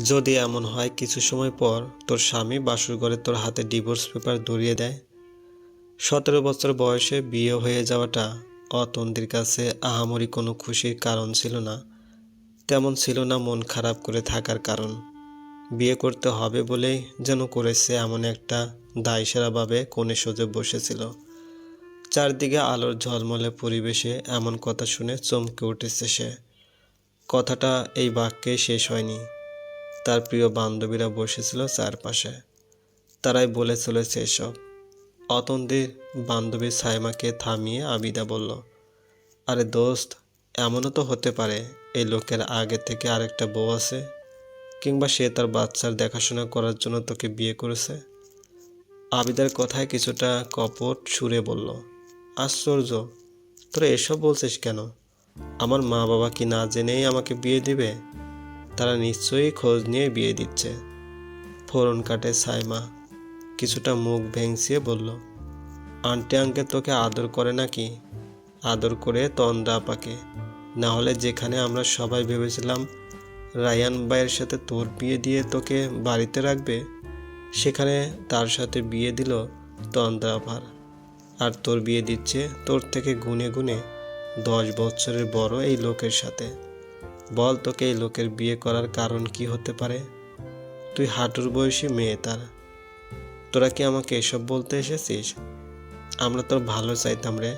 যদি এমন হয়, কিছু সময় পর তোর স্বামী বাসুর ঘরে তোর হাতে ডিভোর্স পেপার ধরিয়ে দেয়। সতেরো বছর বয়সে বিয়ে হয়ে যাওয়াটা অতন্দির কাছে আহামরি কোনো খুশির কারণ ছিল না। তেমন ছিল না মন খারাপ করে থাকার কারণ। বিয়ে করতে হবে বলেই যেন করেছে এমন একটা দায়সারাভাবে কোণে সোজে বসেছিল। চারদিকে আলোর ঝলমলে পরিবেশে এমন কথা শুনে চমকে উঠেছে সে। কথাটা এই বাক্যে শেষ হয়নি। তার প্রিয় বান্ধবীরা বসেছিল চারপাশে। তারাই বলে চলেছে এসব অতন্দির বান্ধবী সাইমাকে থামিয়ে আবিদা বলল, আরে দোস্ত, এমনও তো হতে পারে, এই লোকের আগে থেকে আরেকটা বউ আছে, কিংবা সে তার বাচ্চার দেখাশোনা করার জন্য তোকে বিয়ে করেছে? আবিদার কথায় কিছুটা কপট সুরে বলল, আশ্চর্য, তোরা এসব বলছিস কেন? আমার মা বাবা কি না জেনেই আমাকে বিয়ে দিবে? তারা নিশ্চয়ই খোঁজ নিয়ে বিয়ে দিচ্ছে। ফোরন কাটে সাইমা। কিছুটা মুখ ভেংসিয়ে বলল, আন্টি আঙ্কে তোকে আদর করে নাকি? আদর করে তন্দ্রা আপাকে। না হলে যেখানে আমরা সবাই ভেবেছিলাম রায়ান ভাইয়ের সাথে তোর বিয়ে দিয়ে তোকে বাড়িতে রাখবে, সেখানে তার সাথে বিয়ে দিল তন্দ্রা আপার। আর তোর বিয়ে দিচ্ছে তোর থেকে গুনে গুনে দশ বছরের বড় এই লোকের সাথে। বল তোকে এই লোকের বিয়ে করার কারণ কি হতে পারে? তুই হাঁটুর বয়সী মেয়ে তার। তোরা কি আমাকে এসব বলতে এসেছিস? আমরা তোর ভালো চাইতাম রে।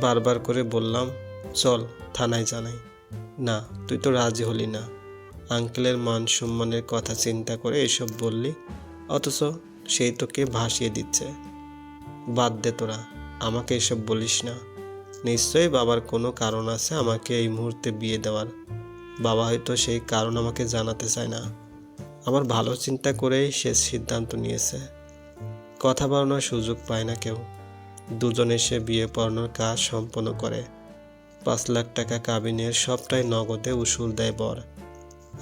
বারবার করে বললাম, চল থানায় জানাই। না, তুই তো রাজি হলি না। আঙ্কেলের মান সম্মানের কথা চিন্তা করে এসব বললি, অথচ সেই তোকে ভাসিয়ে দিচ্ছে। বাদ দে তোরা, আমাকে এসব বলিস না। নিশ্চয়ই বাবার কোনো কারণ আছে আমাকে এই মুহূর্তে বিয়ে দেওয়ার। বাবা হয়তো সেই কারণ আমাকে জানাতে চায় না। আমার ভালো চিন্তা করেই সে সিদ্ধান্ত নিয়েছে। কথা বাড়ানোর সুযোগ পায় না কেউ। দুজনে এসে বিয়ে পড়ানোর কাজ সম্পন্ন করে। পাঁচ লাখ টাকা কাবিনের সবটাই নগদে উসুল দেয় বর।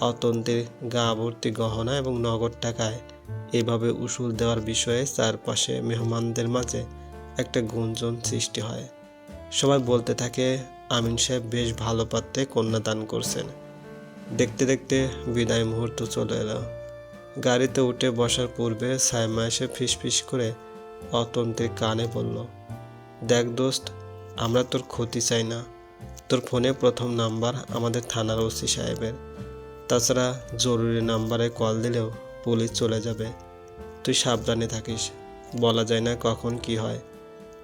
অতন্তের গা ভর্তি গহনা এবং নগদ টাকায় এভাবে উসুল দেওয়ার বিষয়ে চারপাশে মেহমানদের মাঝে একটা গুঞ্জন সৃষ্টি হয়। সবাই বলতে থাকে, আমিন সাহেব বেশ ভালো পাত্রে কন্যাদান করছেন। দেখতে দেখতে বিদায় মুহূর্ত চলে এলো। গাড়িতে উঠে বসার পূর্বে সাইমা এসে ফিসফিস করে অতন্তের কানে বলল, দেখ দোস্ত, আমরা তোর ক্ষতি চাই না। তোর ফোনে প্রথম নাম্বার আমাদের থানার ওসি সাহেবের। তাছাড়া জরুরি নাম্বারে কল দিলেও পুলিশ চলে যাবে। তুই সাবধানে থাকিস, বলা যায় না কখন কি হয়।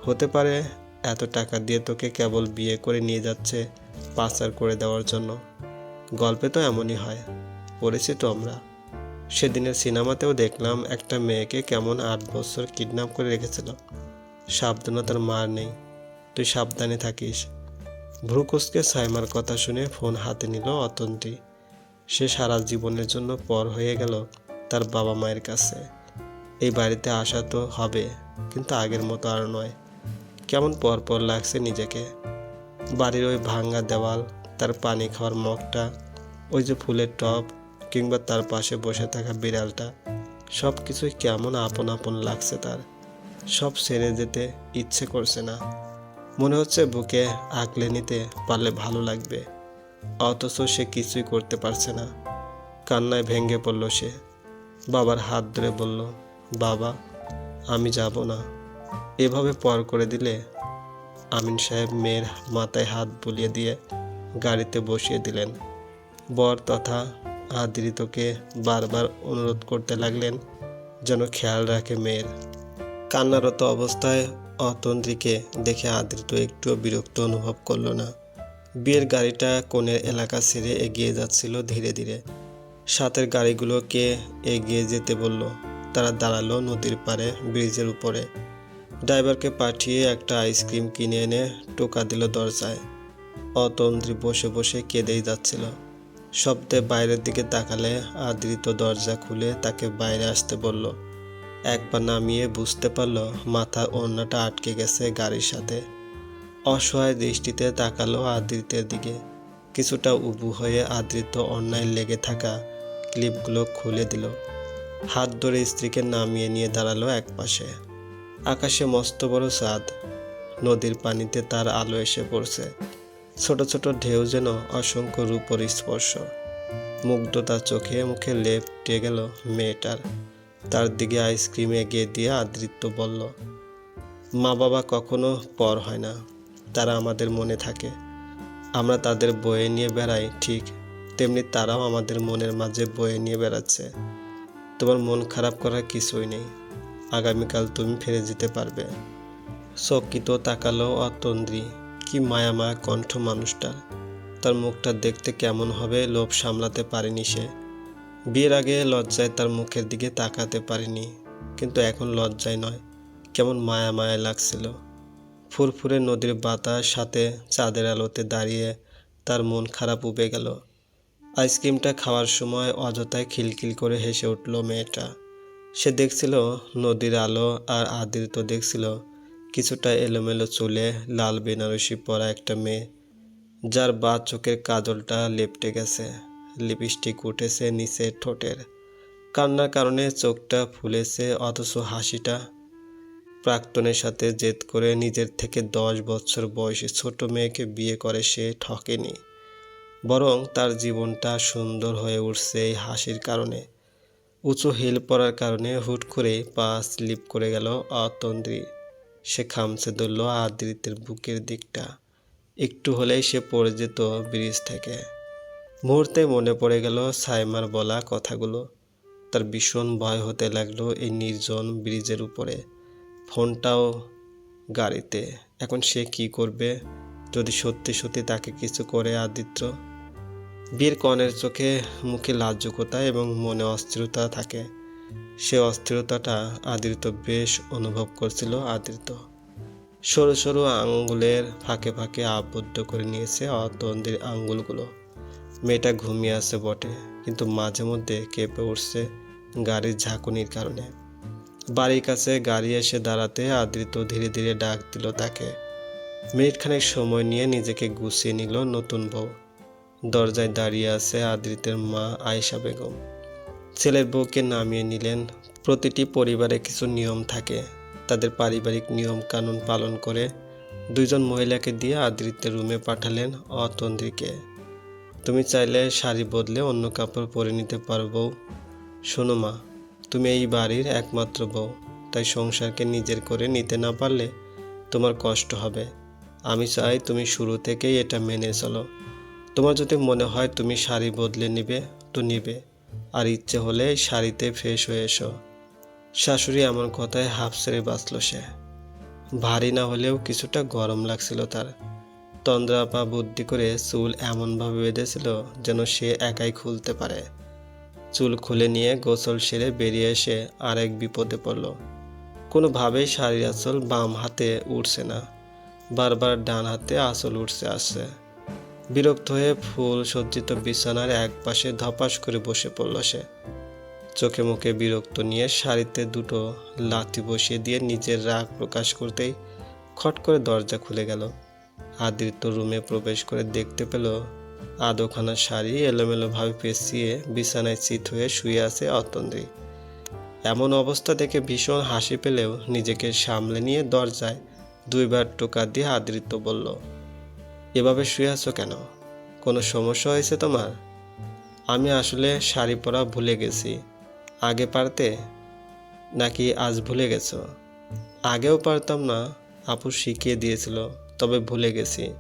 হতে পারে এত টাকা দিয়ে তোকে কেবল বিয়ে করে নিয়ে যাচ্ছে পাচার করে দেওয়ার জন্য। গল্পে তো এমনই হয়। পড়েছি তো আমরা। সেদিনের সিনেমাতেও দেখলাম একটা মেয়েকে কেমন আট বছর কিডন্যাপ করে রেখেছিল। সাবধানতার মার নেই। তুই সাবধানে থাকিস। ভ্রুকুসকে সাইমার কথা শুনে ফোন হাতে নিল অতন্ত্রী সে সারা জীবনের জন্য পর হয়ে গেল তার বাবা মায়ের কাছে। এই বাড়িতে আসা তো হবে, কিন্তু আগের মতো আর নয়। কেমন পর পর লাগছে নিজেকে। বাড়ির ওই ভাঙ্গা দেওয়াল তার পানি খাওয়ার মগটা, ওই যে ফুলের টব কিংবা তার পাশে বসে থাকা বিড়ালটা সব কিছুই কেমন আপন আপন লাগছে তার। সব সেরে যেতে ইচ্ছে করছে না। মনে হচ্ছে বুকে আঁকলে নিতে পারলে ভালো লাগবে। অথচ সে কিছুই করতে পারছে না। কান্নায় ভেঙে পড়ল সে। বাবার হাত ধরে বলল, বাবা, আমি যাব না। এভাবে পর করে দিলে? আমিন সাহেব মেয়ের মাথায় হাত বুলিয়ে দিয়ে গাড়িতে বসিয়ে দিলেন। বর তথা আদৃতকে বারবার অনুরোধ করতে লাগলেন যেন খেয়াল রাখে মেয়ের। কান্নারত অবস্থায় অতন্ত্রীকে দেখে আদৃত একটুও বিরক্ত অনুভব করল না। বিয়ের গাড়িটা কোণের এলাকা ছেড়ে এগিয়ে যাচ্ছিল ধীরে ধীরে। সাথের গাড়িগুলোকে এগিয়ে যেতে বলল। তারা দাঁড়াল নদীর পাড়ে ব্রিজের উপরে। ড্রাইভারকে পাঠিয়ে একটা আইসক্রিম কিনে এনে টোকা দিল দরজায়। অতন্দ্রী বসে বসে কেঁদেই যাচ্ছিল। শব্দে বাইরের দিকে তাকালে আদৃত দরজা খুলে তাকে বাইরে আসতে বলল। একবার নামিয়ে বুঝতে পারল মাথা ওড়নাটা আটকে গেছে গাড়ির সাথে। অসহায় দৃষ্টিতে তাকালো আদৃতের দিকে। কিছুটা উবু হয়ে আদৃত অন্যায় লেগে থাকা ক্লিপগুলো খুলে দিল। হাত ধরে স্ত্রীকে নামিয়ে নিয়ে দাঁড়াল এক পাশে আকাশে মস্ত বড় চাঁদ নদীর পানিতে তার আলো এসে পড়ছে। ছোট ছোট ঢেউ যেন অসংখ্য রূপর স্পর্শ। মুগ্ধতা চোখে মুখে লেপটে গেল মেয়েটার। তার দিকে আইসক্রিম এগিয়ে দিয়ে আদৃত্য বলল, মা বাবা কখনো পর হয় না। তারা আমাদের মনে থাকে। আমরা তাদের বয়ে নিয়ে বেড়াই, ঠিক তেমনি তারাও আমাদের মনের মাঝে বয়ে নিয়ে বেড়াচ্ছে। তোমার মন খারাপ করার কিছুই নেই। আগামীকাল তুমি ফিরে যেতে পারবে। চকিত তাকালো অতন্দ্রী। কি মায়া মায়া কণ্ঠ মানুষটার তার মুখটা দেখতে কেমন হবে লোভ সামলাতে পারেনি সে। বিয়ের আগে লজ্জায় তার মুখের দিকে তাকাতে পারিনি, কিন্তু এখন লজ্জায় নয়। কেমন মায়া মায়া লাগছিল। ফুরফুরে নদীর বাতাস সাথে চাঁদের আলোতে দাঁড়িয়ে তার মন খারাপ উবে গেল। আইসক্রিমটা খাওয়ার সময় অযথায় খিলখিল করে হেসে উঠল মেয়েটা। সে দেখছিল নদীর আলো আর আদিত্য দেখছিল কিছুটা এলোমেলো চুলে লাল বেনারসি পরা একটা মেয়ে, যার বা চোখের কাজলটা লেপটে গেছে। লিপস্টিক উঠেছে নিচে ঠোঁটের। কান্নার কারণে চোখটা ফুলেছে, অথচ হাসিটা। প্রাক্তনের সাথে জেদ করে নিজের থেকে দশ বছর বয়সী ছোট মেয়েকে বিয়ে করে সে ঠকেনি। বরং তার জীবনটা সুন্দর হয়ে উঠছে এই হাসির কারণে। উঁচু হিল পড়ার কারণে হুট করে পা স্লিপ করে গেল অতন্দ্রী। সে খামছে ধরল আদৃতের বুকের দিকটা। একটু হলেই সে পড়ে যেত ব্রিজ থেকে। মুহূর্তে মনে পড়ে গেল সাইমার বলা কথাগুলো। তার ভীষণ ভয় হতে লাগল এই নির্জন ব্রিজের উপরে। ফোনটাও গাড়িতে। এখন সে কি করবে? যদি সত্যি সত্যি তাকে কিছু করে আদিত্য? বীর কনের চোখে মুখে লাজ্জকতা এবং মনে অস্থিরতা থাকে। সে অস্থিরতাটা আদিত্য বেশ অনুভব করছিল আদিত্য সরু সরু আঙ্গুলের ফাঁকে ফাঁকে আবদ্ধ করে নিয়েছে অতন্দির আঙ্গুলগুলো। মেয়েটা ঘুমিয়ে আছে বটে, কিন্তু মাঝে মধ্যে কেঁপে উঠছে গাড়ির ঝাঁকুনির কারণে। বাড়ির কাছে গাড়ি এসে দাঁড়াতে আদৃত ধীরে ধীরে ডাক দিল তাকে। মিনিটখানেক সময় নিয়ে নিজেকে গুছিয়ে নিল নতুন বউ। দরজায় দাঁড়িয়ে আছে আদৃতের মা আয়েশা বেগম। ছেলের বউকে নামিয়ে নিলেন। প্রতিটি পরিবারে কিছু নিয়ম থাকে। তাদের পারিবারিক নিয়ম কানুন পালন করে দুইজন মহিলাকে দিয়ে আদৃতের রুমে পাঠালেন অতন্দ্রীকে তুমি চাইলে শাড়ি বদলে অন্য কাপড় পরে নিতে পারব শোনো মা, তুমি এই বাড়ির একমাত্র বউ। তাই সংসারকে নিজের করে নিতে না পারলে তোমার কষ্ট হবে। আমি চাই তুমি শুরু থেকেই এটা মেনে চলো। তোমার যদি মনে হয় তুমি শাড়ি বদলে নিবে, তো নিবে। আর ইচ্ছে হলে শাড়িতে ফ্রেশ হয়ে এসো। শাশুড়ি এমন কথায় হাফ ছেড়ে বাঁচল সে। ভারী না হলেও কিছুটা গরম লাগছিল তার। তন্দ্রাপা বুদ্ধি করে চুল এমনভাবে বেঁধেছিল যেন সে একাই খুলতে পারে। চুল খুলে নিয়ে গোসল সেরে বেরিয়ে এসে আরেক বিপদে পড়ল। কোনোভাবেই শাড়ির আঁচল বাম হাতে উঠছে না। বারবার ডান হাতে আঁচল উঠছে আসছে। বিরক্ত হয়ে ফুল সজ্জিত বিছানার এক পাশে ধপাস করে বসে পড়ল সে। চোখে মুখে বিরক্ত নিয়ে শাড়িতে দুটো লাথি বসিয়ে দিয়ে নিজের রাগ প্রকাশ করতেই খট করে দরজা খুলে গেল। আদৃত্য রুমে প্রবেশ করে দেখতে পেল আদোখানা শাড়ি এলোমেলোভাবে পেঁচিয়ে বিছানায় চিত হয়ে শুয়ে আছে অতন্দ্রী। এমন অবস্থা দেখে ভীষণ হাসি পেলেও নিজেকে সামলে নিয়ে দরজায় দুইবার টোকা দিয়ে আদৃত্য বলল এভাবে শুয়ে আছো কেন? কোনো সমস্যা হয়েছে তোমার? আমি আসলে শাড়ি পরা ভুলে গেছি। আগে পারতে? নাকি আজ ভুলে গেছো? আগেও পারতাম না, আপু শিখিয়ে দিয়েছিল, তবে ভুলে গেছি।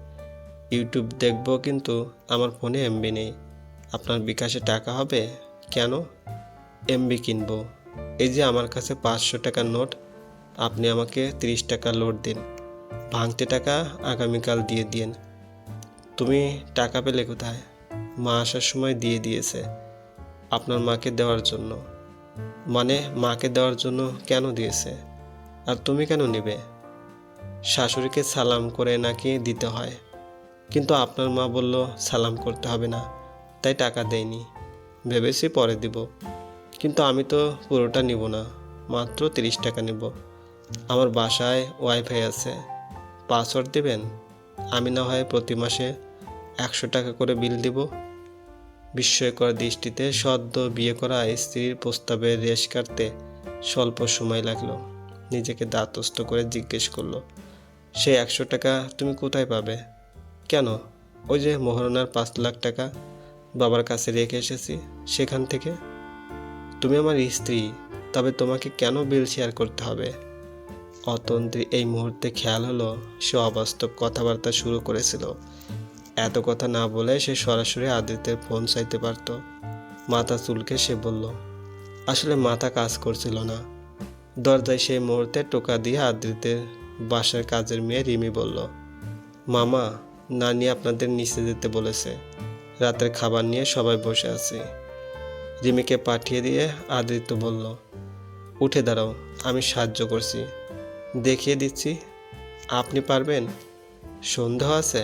ইউটিউব দেখব কিন্তু আমার ফোনে এমবি নেই। আপনার বিকাশে টাকা হবে? কেন? এমবি কিনবো। এই যে আমার কাছে পাঁচশো টাকার নোট, আপনি আমাকে তিরিশ টাকা লোড দিন। ভাঙতে টাকা আগামীকাল দিয়ে দিন তুমি টাকা পেলে কোথায়? মা আসার সময় দিয়ে দিয়েছে। আপনার মাকে দেওয়ার জন্য। মানে মাকে দেওয়ার জন্য কেন দিয়েছে? আর তুমি কেন নেবে? শাশুড়িকে সালাম করে নাকি দিতে হয়? কিন্তু আপনার মা বলল, সালাম করতে হবে না। তাই টাকা দেয়নি। ভেবেছি পরে দিব। কিন্তু আমি তো পুরোটা নিব না। মাত্র তিরিশ টাকা নেব। আমার বাসায় ওয়াইফাই আছে। পাসওয়ার্ড দেবেন? আমি না হয় প্রতি মাসে একশো টাকা করে বিল দিব। বিস্ময়কর দৃষ্টিতে সদ্য বিয়ে করা স্ত্রীর প্রস্তাবে রেশ কাটতে স্বল্প সময় লাগল। নিজেকে দাঁতস্থ করে জিজ্ঞেস করল, সে একশো টাকা তুমি কোথায় পাবে? কেন? ওই যে মোহরনার পাঁচ লাখ টাকা বাবার কাছে রেখে এসেছি সেখান থেকে। তুমি আমার স্ত্রী, তবে তোমাকে কেন বিল শেয়ার করতে হবে? অতন্ত্রী এই মুহূর্তে খেয়াল হলো, সে অবাস্তব কথাবার্তা শুরু করেছিল। এত কথা না বলে সে সরাসরি আদিত্যের ফোন চাইতে পারত। মাথা চুলকে সে বলল, আসলে মাথা কাজ করছিল না। দরজায় সেই মুহূর্তে টোকা দিয়ে আদ্রিতের বাসার কাজের মেয়ে রিমি বলল, মামা, নানি আপনাদের নিচে যেতে বলেছে। রাতের খাবার নিয়ে সবাই বসে আছে। রিমিকে পাঠিয়ে দিয়ে আদিত্য বলল, উঠে দাঁড়াও, আমি সাহায্য করছি। দেখিয়ে দিচ্ছি, আপনি পারবেন? সন্দেহ আছে?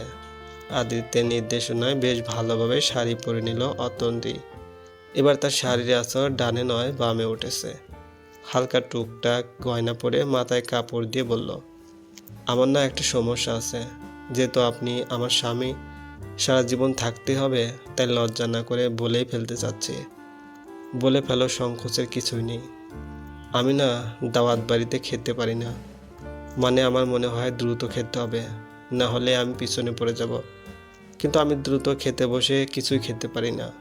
আদিত্যের নির্দেশনায় বেশ ভালোভাবে শাড়ি পরে নিল অতন্দি এবার তার শাড়ির আসর ডানে নয়, বামে উঠেছে। হালকা টুকটাক গয়না পরে মাথায় কাপড় দিয়ে বলল, আমার না একটা সমস্যা আছে। যেহেতু আপনি আমার স্বামী, সারা জীবন থাকতে হবে, তাই লজ্জা না করে বলেই ফেলতে চাচ্ছি। বলে ফেলো সংকোচের কিছুই নেই। আমি না দাওয়াত বাড়িতে খেতে পারি না। মানে আমার মনে হয় দ্রুত খেতে হবে। না হলে আমি পিছনে পড়ে যাব। কিন্তু আমি দ্রুত খেতে বসে কিছুই খেতে পারি না।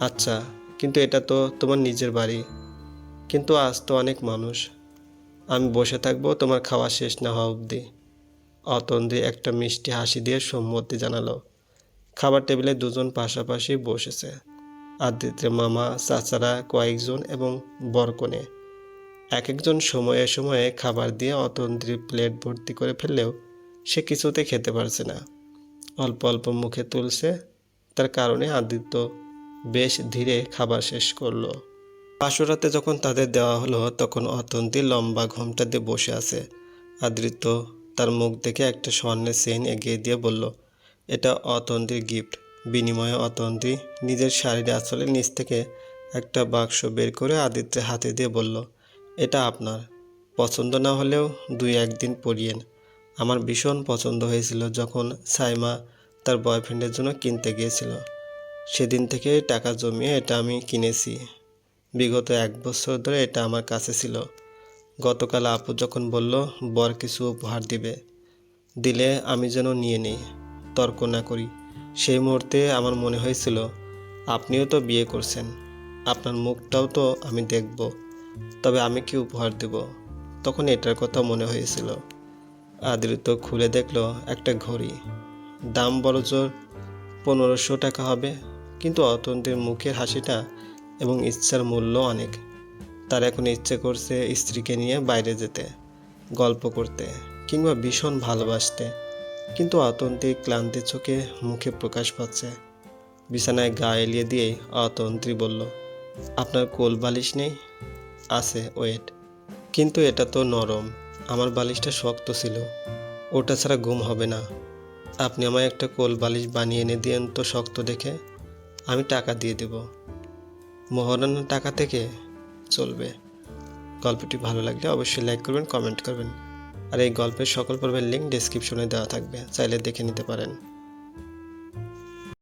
আচ্ছা কিন্তু এটা তো তোমার নিজের বাড়ি। কিন্তু আজ তো অনেক মানুষ। আমি বসে থাকব, তোমার খাওয়া শেষ না হওয়া অবধি। অতন্দ্রি একটা মিষ্টি হাসি দিয়ে সম্মতি জানালো। খাবার টেবিলে দুজন পাশাপাশি বসেছে। আদিত্যের মামা, চাচারা, কয়েকজন এবং বরকনে। এক একজন সময়ে সময়ে খাবার দিয়ে অতন্দ্রি প্লেট ভর্তি করে ফেললেও সে কিছুতে খেতে পারছে না। অল্প অল্প মুখে তুলছে। তার কারণে আদিত্য বেশ ধীরে খাবার শেষ করল। পাশুরাতে যখন তাদের দেওয়া হলো, তখন অতন্তি লম্বা ঘোমটা দিয়ে বসে আছে। আদৃত্য তার মুখ দেখে একটা স্বর্ণের চেইন এগিয়ে দিয়ে বলল, এটা অতন্তির গিফট। বিনিময়ে অতন্তি নিজের শাড়ির আঁচলের নিচ থেকে একটা বাক্স বের করে আদিত্যের হাতে দিয়ে বলল, এটা আপনার। পছন্দ না হলেও দুই একদিন পরিয়েন। আমার ভীষণ পছন্দ হয়েছিল যখন সাইমা তার বয়ফ্রেন্ডের জন্য কিনতে গিয়েছিল। সেদিন থেকে টাকা জমিয়ে এটা আমি কিনেছি। বিগত এক বছর ধরে এটা আমার কাছে ছিল। গতকাল আপু যখন বলল, বর কিছু উপহার দিবে, দিলে আমি যেন নিয়ে নিই, তর্ক না করি। সেই মুহূর্তে আমার মনে হয়েছিল, আপনিও তো বিয়ে করছেন, আপনার মুখটাও তো আমি দেখব, তবে আমি কি উপহার দেব? তখন এটার কথা মনে হয়েছিল। আদৃত খুলে দেখল একটা ঘড়ি। দাম বড় জোর, পনেরোশো টাকা হবে, কিন্তু অতন্তের মুখের হাসিটা এবং ইচ্ছার মূল্য অনেক। তার এখন ইচ্ছে করছে স্ত্রীকে নিয়ে বাইরে যেতে, গল্প করতে কিংবা ভীষণ ভালোবাসতে। কিন্তু অতন্ত্রী ক্লান্তি চোখে মুখে প্রকাশ পাচ্ছে। বিছানায় গা এলিয়ে দিয়ে অতন্ত্রী বলল, আপনার কোল বালিশ নেই? আছে, ওয়েট। কিন্তু এটা তো নরম। আমার বালিশটা শক্ত ছিল। ওটা ছাড়া ঘুম হবে না। আপনি আমায় একটা কোল বালিশ বানিয়ে এনে দিয়েন তো শক্ত দেখে, আমি টাকা দিয়ে দেব। মহারানার টাকা থেকে চলবে। গল্পটি ভালো লাগলে অবশ্যই লাইক করবেন, কমেন্ট করবেন। আর এই গল্পের সকল পর্বের লিঙ্ক ডিসক্রিপশনে দেওয়া থাকবে। চাইলে দেখে নিতে পারেন।